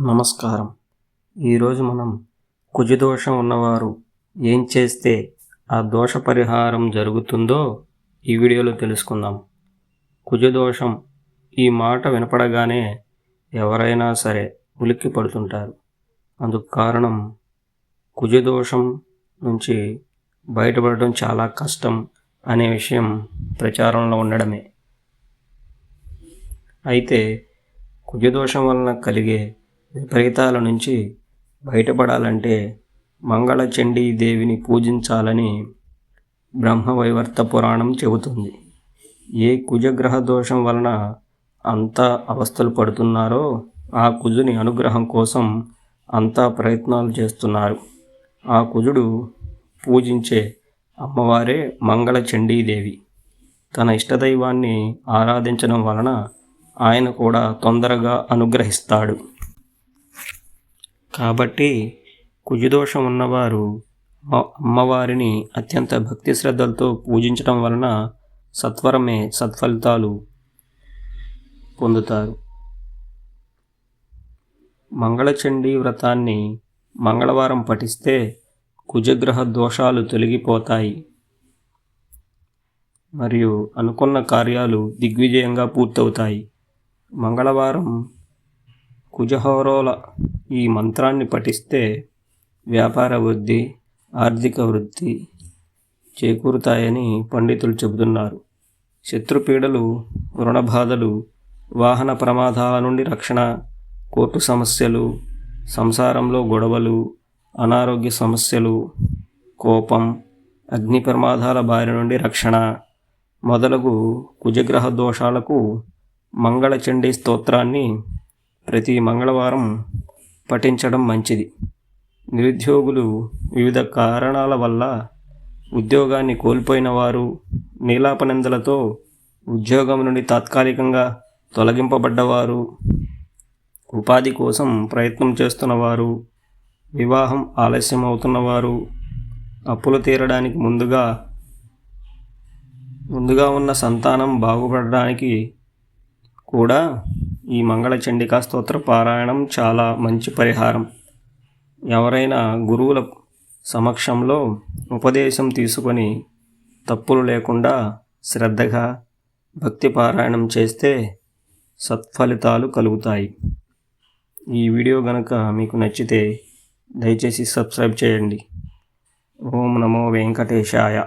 నమస్కారం. ఈరోజు మనం కుజదోషం ఉన్నవారు ఏం చేస్తే ఆ దోష పరిహారం జరుగుతుందో ఈ వీడియోలో తెలుసుకుందాం. కుజదోషం ఈ మాట వినపడగానే ఎవరైనా సరే ఉలిక్కి పడుతుంటారు. అందుకు కారణం కుజదోషం నుంచి బయటపడడం చాలా కష్టం అనే విషయం ప్రచారంలో ఉండడమే. అయితే కుజదోషం వలన కలిగే విపరీతాల నుంచి బయటపడాలంటే మంగళచండీ దేవిని పూజించాలని బ్రహ్మవైవర్త పురాణం చెబుతుంది. ఏ కుజగ్రహ దోషం వలన అంతా అవస్థలు పడుతున్నారో ఆ కుజుని అనుగ్రహం కోసం అంతా ప్రయత్నాలు చేస్తున్నారు. ఆ కుజుడు పూజించే అమ్మవారే మంగళచండీదేవి తన ఇష్టదైవాన్ని ఆరాధించడం వలన ఆయన కూడా తొందరగా అనుగ్రహిస్తాడు. కాబట్టి కుజదోషం ఉన్నవారు అమ్మవారిని అత్యంత భక్తి శ్రద్ధలతో పూజించడం వలన సత్వరమే సత్ఫలితాలు పొందుతారు. మంగళచండీ వ్రతాన్ని మంగళవారం పఠిస్తే కుజగ్రహ దోషాలు తొలగిపోతాయి. మరియు అనుకున్న కార్యాలు దిగ్విజయంగా పూర్తవుతాయి. మంగళవారం కుజహోరోల ఈ మంత్రాన్ని పఠిస్తే వ్యాపార వృద్ధి ఆర్థిక వృద్ధి చేకూరుతాయని పండితులు చెబుతున్నారు. శత్రుపీడలు రుణబాధలు వాహన ప్రమాదాల నుండి రక్షణ కోర్టు సమస్యలు సంసారంలో గొడవలు అనారోగ్య సమస్యలు కోపం అగ్ని ప్రమాదాల బారి నుండి రక్షణ మొదలగు కుజగ్రహ దోషాలకు మంగళచండీ స్తోత్రాన్ని ప్రతి మంగళవారం పఠించడం మంచిది. నిరుద్యోగులు వివిధ కారణాల వల్ల ఉద్యోగాన్ని కోల్పోయిన వారు నీలాపనిందలతో ఉద్యోగం నుండి తాత్కాలికంగా తొలగింపబడ్డవారు ఉపాధి కోసం ప్రయత్నం చేస్తున్నవారు వివాహం ఆలస్యం అవుతున్నవారు అప్పులు తీరడానికి ముందుగా ముందుగా ఉన్న సంతానం బాగుపడడానికి కూడా ఈ మంగళ చండికా స్తోత్ర పారాయణం చాలా మంచి పరిహారం. ఎవరైనా గురువుల సమక్షంలో ఉపదేశం తీసుకొని తప్పులు లేకుండా శ్రద్ధగా భక్తి పారాయణం చేస్తే సత్ఫలితాలు కలుగుతాయి. ఈ వీడియో గనక మీకు నచ్చితే దయచేసి సబ్స్క్రైబ్ చేయండి. ఓం నమో వెంకటేశాయ.